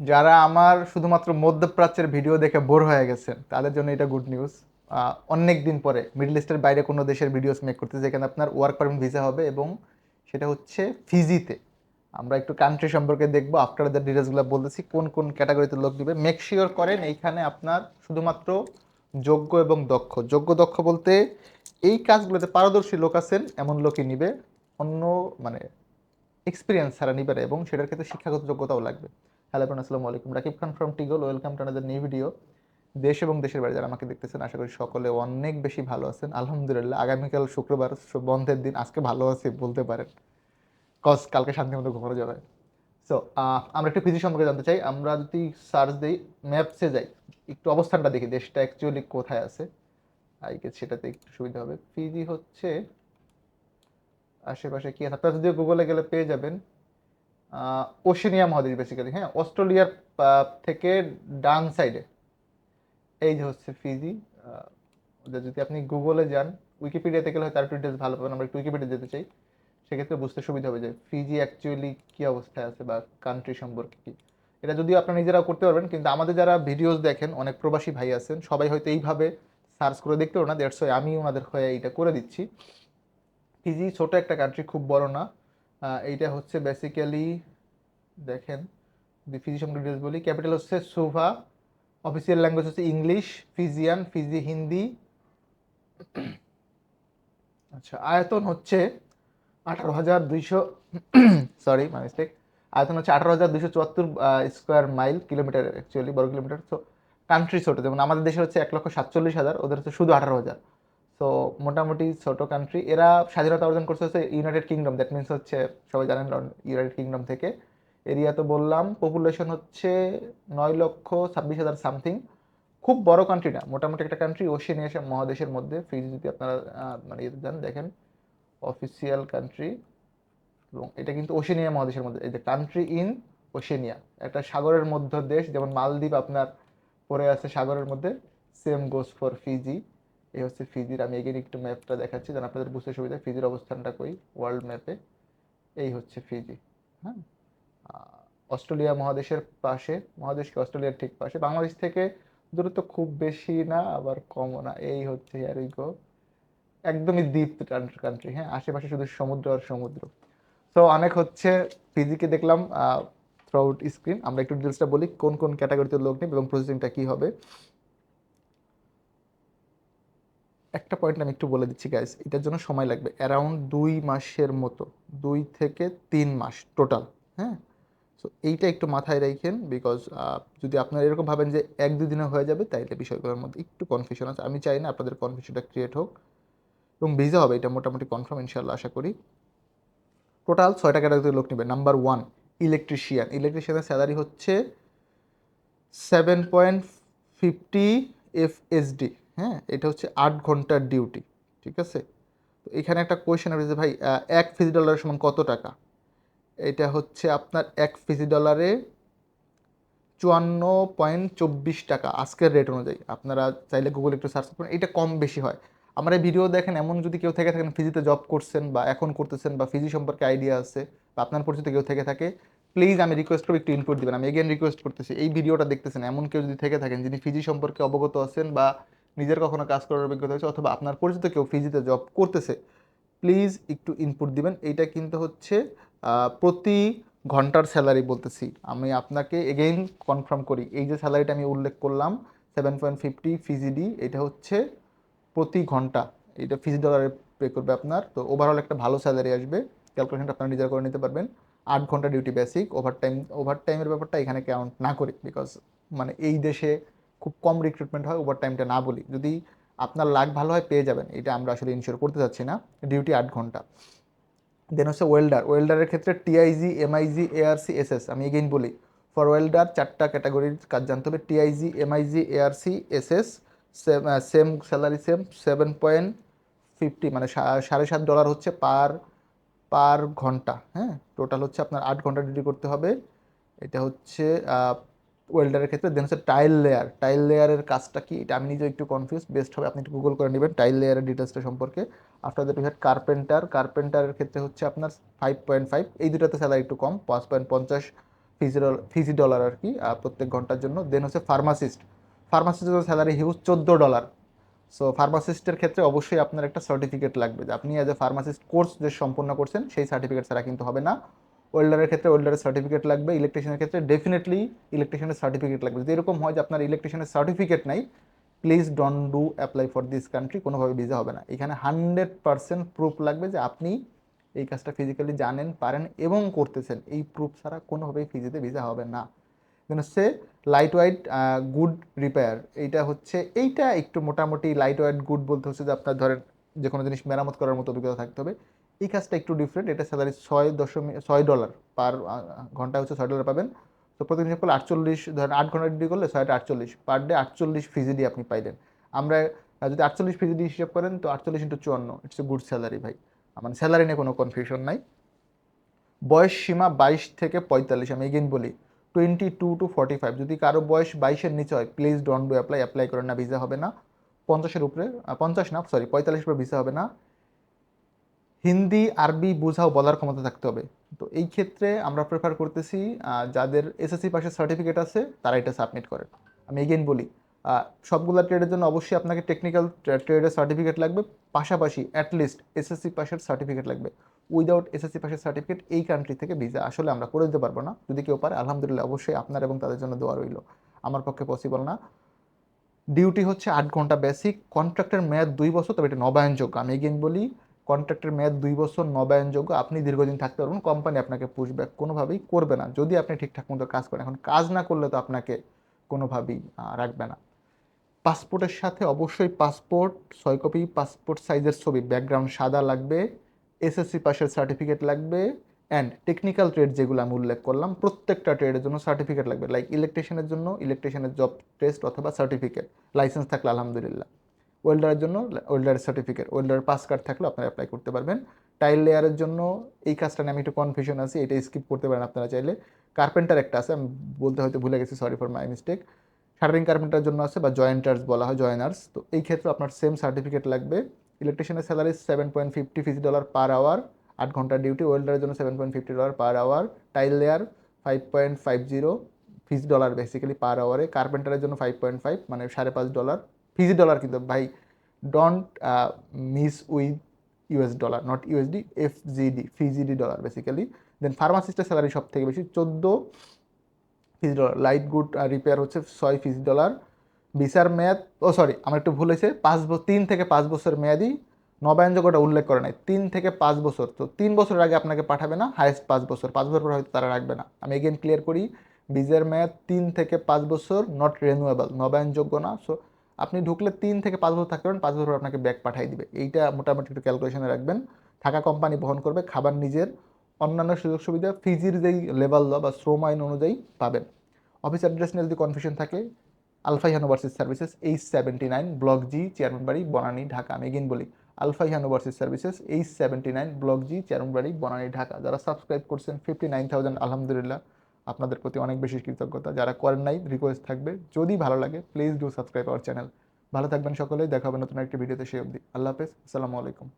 যারা আমার শুধুমাত্র মধ্যপ্রাচ্যের ভিডিও দেখে বোর হয়ে গেছেন, তাদের জন্য এটা গুড নিউজ অনেক দিন পরে মিডল ইস্টের বাইরে কোনো দেশের ভিডিওস মেক করতে যেখানে আপনার ওয়ার্ক পারমিট ভিসা হবে এবং সেটা হচ্ছে ফিজিতে আমরা একটু কান্ট্রি সম্পর্কে দেখব আফটার দ্য ডিটেলসগুলো বলতেছি, কোন কোন ক্যাটাগরিতে লোক দিবে। মেক শিওর করেন এইখানে আপনার শুধুমাত্র যোগ্য এবং দক্ষ। যোগ্য, দক্ষ বলতে এই কাজগুলোতে পারদর্শী লোক আছেন, এমন লোকই নিবে। অন্য মানে এক্সপিরিয়েন্স ছাড়া নিবে এবং সেটার ক্ষেত্রে শিক্ষাগত যোগ্যতাও লাগবে। হ্যালো ফ্রেন্ড আসসালামু আলাইকুম। Rakib Khan from টিগল welcome to another new video দেশ এবং দেশের বাইরে যারা আমাকে দেখতেছেন, আশা করি সকলে অনেক বেশি ভালো আছেন। আলহামদুলিল্লাহ, আগামীকাল শুক্রবার বন্ধের দিন, আজকে ভালো আছি বলতে পারেন। কজ কালকে শান্তি মতো ঘুমানো যাবে। সো আমরা একটু ফিজি সম্পর্কে জানতে চাই। আমরা যদি সার্চ দিই ম্যাপসে যাই, একটু অবস্থানটা দেখি, দেশটা অ্যাকচুয়ালি কোথায় আছে? আই গেস সেটাতে একটু সুবিধা হবে। ফিজি হচ্ছে, আশেপাশে কি আছে? আপনারা যদিও গুগলে গেলে পেয়ে যাবেন ওশেনিয়া মহাদেশ বেসিক্যালি হ্যাঁ? অস্ট্রেলিয়ার থেকে ডান সাইডে এই যে হচ্ছে ফিজি যদি আপনি গুগলে যান, উইকিপিডিয়াতে গেলে হয়তো আর একটু ডিটেলস ভালো পাবেন। আমরা একটু উইকিপিডিয়া যেতে চাই। সেক্ষেত্রে বুঝতে সুবিধা হবে যে ফিজি অ্যাকচুয়ালি কী অবস্থায় আছে বা কান্ট্রি সম্পর্কে কি। এটা যদিও আপনারা নিজেরাও করতে পারবেন, কিন্তু আমাদের যারা ভিডিওস দেখেন, অনেক প্রবাসী ভাই আছেন, সবাই হয়তো এইভাবে সার্চ করে দেখতে পারো না। ওয়াই আমি ওনাদের হয়ে এইটা করে দিচ্ছি। ফিজি ছোট একটা কান্ট্রি খুব বড় না। এইটা হচ্ছে বেসিক্যালি দেখেন, যদি ফিজি ডিটেলস বলি ক্যাপিটাল হচ্ছে সোভা অফিসিয়াল ল্যাঙ্গুয়েজ হচ্ছে ইংলিশ, ফিজিয়ান, ফিজি হিন্দি। আচ্ছা আয়তন হচ্ছে আঠারো হাজার দুইশো সরি মাই মিস্টেক আয়তন হচ্ছে আঠারো হাজার দুইশো চুয়াত্তর স্কোয়ার মাইল কিলোমিটার অ্যাকচুয়ালি বর্গ কিলোমিটার তো কান্ট্রি ছোটো, যেমন আমাদের দেশে হচ্ছে এক লক্ষ সাতচল্লিশ হাজার, ওদের হচ্ছে শুধু আঠারো হাজার। তো মোটামুটি ছোট কান্ট্রি এরা স্বাধীনতা অর্জন করছে হচ্ছে ইউনাইটেড কিংডম দ্যাট মিনস হচ্ছে সবাই জানেন ইউনাইটেড কিংডম থেকে। এরিয়া তো বললাম পপুলেশন হচ্ছে নয় লক্ষ ছাব্বিশ হাজার সামথিং খুব বড় কান্ট্রি না, মোটামুটি একটা কান্ট্রি ওশেনিয়া মহাদেশের মধ্যে। ফিজি যদি আপনারা মানে ইয়েতে যান, দেখেন। অফিসিয়াল কান্ট্রি এবং এটা কিন্তু ওশেনিয়া মহাদেশের মধ্যে, এই যে কান্ট্রি ইন ওশেনিয়া একটা সাগরের মধ্য দেশ, যেমন মালদ্বীপ আপনার পড়ে আছে সাগরের মধ্যে সেম গোস ফর ফিজি এই হচ্ছে ফিজির, আমি এগেন একটু ম্যাপটা দেখাচ্ছি, যেন আপনাদের বুঝতে সুবিধা, ফিজির অবস্থানটা কই ওয়ার্ল্ড ম্যাপে এই হচ্ছে ফিজি হ্যাঁ? অস্ট্রেলিয়া মহাদেশের পাশে মহাদেশকে অস্ট্রেলিয়ার ঠিক পাশে। বাংলাদেশ থেকে দূরত্ব খুব বেশি না, আবার কমও না। এই হচ্ছে উই গো একদমই দ্বীপ কান্ট্রি হ্যাঁ? আশেপাশে শুধু সমুদ্র আর সমুদ্র। তো অনেক হচ্ছে, ফিজিকে দেখলাম থ্রু আউট স্ক্রিন আমরা একটু ডিটেলসটা বলি, কোন কোন ক্যাটাগরিতে লোক নেবে এবং প্রসেসিংটা কী হবে। একটা পয়েন্ট আমি একটু বলে দিচ্ছি গাইস এটার জন্য সময় লাগবে। অ্যারাউন্ড দুই মাসের মতো, দুই থেকে তিন মাস টোটাল হ্যাঁ? সো এইটা একটু মাথায় রাখেন বিকজ যদি আপনারা এরকম ভাবেন যে এক, দুই দিনে হয়ে যাবে, তাইলে বিষয়গুলোর মধ্যে একটু কনফিউশন আছে। আমি চাই না আপনাদের কনফিউশনটা ক্রিয়েট হোক, এবং ভিজা হবে, এটা মোটামুটি কনফার্ম ইনশাল্লাহ আশা করি। টোটাল ছয়টা ক্যাটাগরিতে লোক নেবে। নাম্বার ওয়ান ইলেকট্রিশিয়ান ইলেকট্রিশিয়ানের স্যালারি হচ্ছে সেভেন পয়েন্ট ফিফটি এফএসডি হ্যাঁ এটা হচ্ছে আট ঘণ্টার ডিউটি ঠিক আছে? তো এখানে একটা কোয়েশ্চেন আছে যে ভাই এক ফিজি ডলারের সমান কত টাকা? এটা হচ্ছে আপনার এক ফিজি ডলারে চুয়ান্ন পয়েন্ট চব্বিশ টাকা আজকের রেট অনুযায়ী। আপনারা চাইলে গুগল একটু সার্চ করুন, এটা কম বেশি হয়। আমার এই ভিডিও দেখেন, এমন যদি কেউ থেকে থাকেন ফিজিতে জব করছেন বা এখন করতেছেন বা ফিজি সম্পর্কে আইডিয়া আছে বা আপনার পরিচিত কেউ থেকে থাকে প্লিজ আমি রিকোয়েস্ট করব, একটু ইনপুট দিবেন। আমি এগেন রিকোয়েস্ট করতেছি, এই ভিডিওটা দেখতেছেন, এমন কেউ যদি থেকে থাকেন, যিনি ফিজি সম্পর্কে অবগত আছেন বা নিজের কখনো কাজ করার অভিজ্ঞতা হয়েছে অথবা আপনার পরিচিত কেউ ফিজিতে জব করতেছে প্লিজ একটু ইনপুট দিবেন। এইটা কিন্তু হচ্ছে প্রতি ঘণ্টার স্যালারি বলতেছি। আমি আপনাকে এগেইন কনফার্ম করি, এই যে স্যালারিটা আমি উল্লেখ করলাম সেভেন পয়েন্ট ফিফটি ফিজিডি এটা হচ্ছে প্রতি ঘণ্টা। এটা ফিজি ডলারে পে করবে আপনার। তো ওভারঅল একটা ভালো স্যালারি আসবে। ক্যালকুলেশনটা আপনারা নিজেরা করে নিতে পারবেন। আট ঘণ্টা duty basic overtime over টাইমের ব্যাপারটা এখানে কাউন্ট না করি বিকজ মানে এই দেশে খুব কম রিক্রুটমেন্ট হয় ওভার টাইমটা না বলি। যদি আপনার লাক ভালো হয়, পেয়ে যাবেন। এটা আমরা আসলে ইনশিওর করতে চাচ্ছি না। ডিউটি আট ঘণ্টা। দেন হচ্ছে ওয়েল্ডার ওয়েল্ডারের ক্ষেত্রে টিআইজি এমআইজি এআরসি এসএস আমি এগেইন বলি ফর ওয়েল্ডার চারটা ক্যাটাগরির কাজ জানতে হবে। TIG MIG ARC SS same salary same seven point fifty মানে সাড়ে সাত ডলার হচ্ছে পার পার ঘণ্টা। হ্যাঁ? টোটাল হচ্ছে আপনার আট ঘণ্টা ডিউটি করতে হবে। এটা হচ্ছে ওয়েল্ডারের ক্ষেত্রে দেন হচ্ছে টাইল লেয়ার টাইল লেয়ারের কাজটা কি? এটা আমি নিজেও একটু কনফিউজ বেস্ট হবে, আপনি একটু গুগল করে নেবেন টাইল লেয়ারের ডিটেলসটা সম্পর্কে। আফটার দ্যাট উই কার্পেন্টার কার্পেন্টারের ক্ষেত্রে হচ্ছে আপনার ফাইভ পয়েন্ট ফাইভ এই দুটাতে স্যালারি একটু কম, পাঁচ পয়েন্ট পঞ্চাশ ফিজি ফিজি ডলার আর কি প্রত্যেক ঘণ্টার জন্য। দেন হচ্ছে ফার্মাসিস্ট ফার্মাসিস্টের স্যালারি হিউজ চোদ্দ ডলার সো ফার্মাসিস্টের ক্ষেত্রে অবশ্যই আপনার একটা সার্টিফিকেট লাগবে যে আপনি অ্যাজ এ ফার্মাসিস্ট কোর্স যে সম্পূর্ণ করছেন, সেই সার্টিফিকেট ছাড়া কিন্তু হবে না। ওয়েল্ডারের ক্ষেত্রে ওয়েল্ডারের সার্টিফিকেট লাগবে ইলেকট্রিশিয়ানের ক্ষেত্রে ডেফিনেটলি ইলেকট্রিশিয়ানের সার্টিফিকেট লাগবে। যদি এরকম হয় যে আপনার ইলেকট্রিশিয়ানের সার্টিফিকেট নাই please don't do apply for this country কোনোভাবে ভিসা হবে না। এখানে হান্ড্রেড পার্সেন্ট প্রুফ লাগবে যে আপনি এই কাজটা ফিজিক্যালি জানেন, পারেন এবং করতেছেন। এই প্রুফ ছাড়া কোনোভাবেই ফিজিতে ভিসা হবে না। দেন হচ্ছে লাইট ওয়াইট গুড রিপেয়ার এইটা হচ্ছে, এইটা একটু মোটামুটি লাইট ওয়াইট গুড বলতে হচ্ছে যে আপনার ধরেন যে কোনো জিনিস মেরামত করার মতো অভিজ্ঞতা থাকতে হবে। এই কাজটা একটু ডিফারেন্ট এটা স্যালারি ছয় দশমিক, ছয় ডলার পার ঘণ্টা হচ্ছে ছয় ডলার পাবেন। তো প্রতিদিন হিসাব করলে আটচল্লিশ, ধরেন আট ঘণ্টা ডিউটি করলে ছয়টা আটচল্লিশ পার ডে আটচল্লিশ ফিজিডি আপনি পাইলেন। আমরা যদি আটচল্লিশ ফিজিডি হিসাব করেন, তো আটচল্লিশ ইন্টু চুয়ান্ন ইটস এ গুড স্যালারি ভাই। মানে স্যালারি নিয়ে কোনো কনফিউশন নাই। বয়স সীমা বাইশ থেকে পঁয়তাল্লিশ, আমি এগেন বলি twenty two two forty five যদি কারও বয়স বাইশের নিচে হয় please don't do apply apply করেন না ভিসা হবে না। পঞ্চাশের উপরে পঞ্চাশ না সরি পঁয়তাল্লিশের উপরে ভিসা হবে না। হিন্দি, আরবি বোঝাও বলার ক্ষমতা থাকতে হবে। তো এই ক্ষেত্রে আমরা প্রেফার করতেছি যাদের এসএসসি পাশের সার্টিফিকেট আছে, তারা এটা সাবমিট করে। আমি এগেন বলি সবগুলা ট্রেডের জন্য অবশ্যই আপনাকে টেকনিক্যাল ট্রেডের সার্টিফিকেট লাগবে। পাশাপাশি অ্যাটলিস্ট এসএসসি পাশের সার্টিফিকেট লাগবে। উইদাউট এসএসসি পাশের সার্টিফিকেট এই কান্ট্রি থেকে ভিসা আসলে আমরা করে দিতে পারব না। যদি কেউ পারে, আলহামদুলিল্লাহ অবশ্যই আপনার এবং তাদের জন্য দোয়া রইল। আমার পক্ষে পসিবল না। ডিউটি হচ্ছে আট ঘণ্টা বেসিক কন্ট্রাক্টের মেয়াদ দুই বছর, তবে এটা নবায়নযোগ্য। আমি এগেইন বলি কন্ট্রাক্টের মেয়াদ দুই বছর নবায়নযোগ্য, আপনি দীর্ঘদিন থাকতে পারবেন কোম্পানি আপনাকে পুশব্যাক কোনোভাবেই করবে না। যদি আপনি ঠিকঠাক মতো কাজ করেন, এখন কাজ না করলে তো আপনাকে কোনোভাবেই রাখবে না। পাসপোর্টের সাথে অবশ্যই পাসপোর্ট, ছয় কপি, পাসপোর্ট সাইজের ছবি ব্যাকগ্রাউন্ড সাদা লাগবে এসএসসি পাশের সার্টিফিকেট লাগবে অ্যান্ড টেকনিক্যাল ট্রেড যেগুলো আমি উল্লেখ করলাম, প্রত্যেকটা ট্রেডের জন্য সার্টিফিকেট লাগবে। লাইক ইলেকট্রিশিয়ানের জন্য ইলেকট্রিশিয়ানের জব টেস্ট অথবা সার্টিফিকেট লাইসেন্স থাকলে আলহামদুলিল্লাহ। ওয়েল্ডারের জন্য, ওয়েল্ডারের সার্টিফিকেট ওয়েল্ডারের পাস কার্ড থাকলে আপনারা অ্যাপ্লাই করতে পারবেন। টাইল লেয়ারের জন্য এই কাজটা নিয়ে আমি একটু কনফিউশন আছি, এটা স্কিপ করতে পারেন আপনারা চাইলে। কার্পেন্টার একটা আছে, আমি বলতে হয়তো ভুলে গেছি sorry for my mistake shuttering carpenter জন্য আছে বা জয়েন্টার্স বলা হয় জয়েনার্স তো এই ক্ষেত্রে আপনার সেম সার্টিফিকেট লাগবে। ইলেকট্রিশিয়ানের salary seven point fifty fifty dollar per hour আট ঘণ্টার ডিউটি ওয়েল্ডারের জন্য seven point fifty dollar per hour tile layer five point five zero Fiji dollar basically per আওয়ারে কার্পেন্টারের জন্য ফাইভ পয়েন্ট ফাইভ মানে সাড়ে পাঁচ ডলার ফিজি ডলার কিন্তু ভাই don't miss with US dollar not USD F FGD Fiji D dollar basically then ফার্মাসিস্টের salary সব থেকে বেশি, চোদ্দ Fiji dollar light good repair হচ্ছে ছয় ফিজি ডলার। ভিসার মেয়াদ, ও সরি আমার একটু ভুল হয়েছে, পাঁচ তিন থেকে পাঁচ বছর মেয়াদি নবায়নযোগ্যটা উল্লেখ করে নাই, তিন থেকে পাঁচ বছর। তো তিন বছরের আগে আপনাকে পাঠাবে না হায়েস্ট পাঁচ বছর পাঁচ বছর পর হয়তো তারা রাখবে না। আমি এগেন ক্লিয়ার করি ভিসার মেয়াদ তিন থেকে পাঁচ বছর নট রেনুয়েবল নবায়নযোগ্য না সো আপনি ঢুকলে তিন থেকে পাঁচ বছর থাকতে পারেন পাঁচ বছর আপনাকে ব্যাক পাঠিয়ে দিবে। এইটা মোটামুটি একটু ক্যালকুলেশনে রাখবেন। থাকা কোম্পানি বহন করবে, খাবার নিজের, অন্যান্য সুযোগ সুবিধা, ফিজির যেই লেভেল ল বা শ্রম আইন অনুযায়ী পাবেন। অফিস অ্যাড্রেস নিয়ে যদি কনফিউশন থাকে আলফাই হানোভার্সিস services H seventy nine block G chairman বাড়ি বনানী ঢাকা আমি এগেন বলি আলফাই হানোভার্সিস services H seventy nine block G chairman বাড়ি বনানী ঢাকা যারা সাবস্ক্রাইব করছেন ফিফটি নাইন থাউজেন্ড আলহামদুলিল্লাহ। আপনাদের প্রতি অনেক বেশি কৃতজ্ঞতা। যারা করেন নাই রিকোয়েস্ট থাকবে। যদি ভালো লাগে please do subscribe our channel ভালো থাকবেন সকলে দেখা হবে নতুন একটি ভিডিওতে সেই অবধি। আল্লাহ হাফেজ। আসসালামু আলাইকুম।